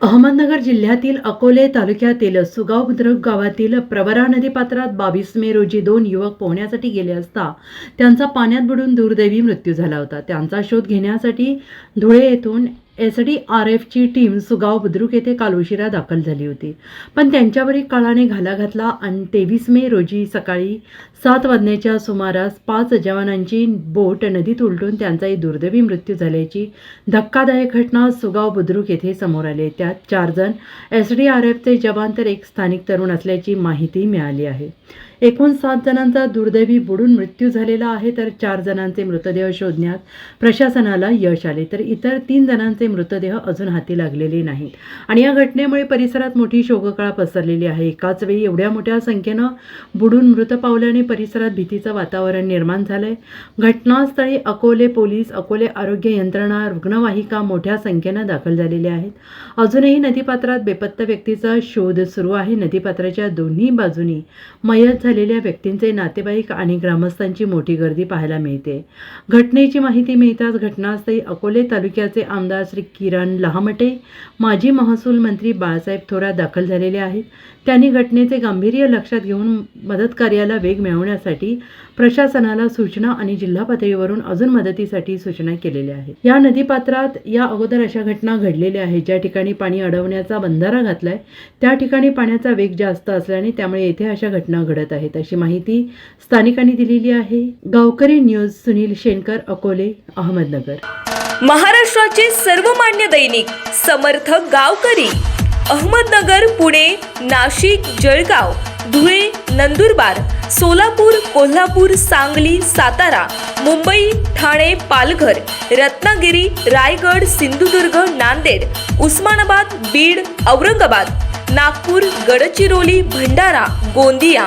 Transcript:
अहमदनगर जिल्ह्यातील अकोले तालुक्यातील सुगाव बुद्रुक गावातील प्रवरा नदीपात्रात बावीस मे रोजी दोन युवक पोहण्यासाठी गेले असता त्यांचा पाण्यात बुडून दुर्दैवी मृत्यू झाला होता. त्यांचा शोध घेण्यासाठी धुळे येथून एस डी आर एफची टीम सुगाव बुद्रुक येथे काल उशिरा दाखल झाली होती. पण त्यांच्यावरही काळाने घाला घातला आणि तेवीस मे रोजी सकाळी सात वाजण्याच्या सुमारास पाच जवानांची बोट नदीत उलटून त्यांचाही दुर्दैवी मृत्यू झाल्याची धक्कादायक घटना सुगाव बुद्रुक येथे समोर आली त्यात चार जण एस डी आर एफचे जवान तर एक स्थानिक तरुण असल्याची माहिती मिळाली आहे. एकूण सात जणांचा दुर्दैवी बुडून मृत्यू झालेला आहे तर चार जणांचे मृतदेह शोधण्यात प्रशासनाला यश आले. तर इतर तीन जणांचे मृतदेह अजून हाती लागलेले नाहीत. आणि या घटनेमुळे परिसरात मोठी शोककळा पसरलेली आहे. एकाच वेळी एवढ्या मोठ्या संख्येनं बुडून मृत पावल्याने परिसरात भीतीचं वातावरण निर्माण झालंय. घटनास्थळी अकोले पोलीस अकोले आरोग्य यंत्रणा रुग्णवाहिका मोठ्या संख्येनं दाखल झालेल्या आहेत. अजूनही नदीपात्रात बेपत्ता व्यक्तीचा शोध सुरू आहे. नदीपात्राच्या दोन्ही बाजूनी मयत झालेल्या व्यक्तींचे नातेवाईक आणि ग्रामस्थांची मोठी गर्दी पाहायला मिळते. घटनेची माहिती मिळताच घटनास्थळी अकोले तालुक्याचे आमदार श्री किरण लहामटे माजी महसूल मंत्री बाळासाहेब थोरात दाखल झालेले आहेत. त्यांनी घटनेचे गांभीर्य लक्षात घेऊन मदत कार्याला वेग मिळवण्यासाठी प्रशासनाला सूचना आणि जिल्हा पातळीवरून अजून मदतीसाठी सूचना केलेल्या आहेत. या नदीपात्रात या अगोदर अशा घटना घडलेल्या आहेत. ज्या ठिकाणी पाणी अडवण्याचा बंधारा घातलाय त्या ठिकाणी पाण्याचा वेग जास्त असल्याने त्यामुळे येथे अशा घटना घडत आहेत अशी माहिती स्थानिकांनी दिलेली आहे. गावकरी न्यूज सुनील शेनकर अकोले अहमदनगर. महाराष्ट्राचे सर्वमान्य दैनिक समर्थ गावकरी अहमदनगर पुणे नाशिक जळगाव धुळे नंदुरबार सोलापूर कोल्हापूर सांगली सातारा मुंबई ठाणे पालघर रत्नागिरी रायगड सिंधुदुर्ग नांदेड उस्मानाबाद बीड औरंगाबाद नागपूर गडचिरोली भंडारा गोंदिया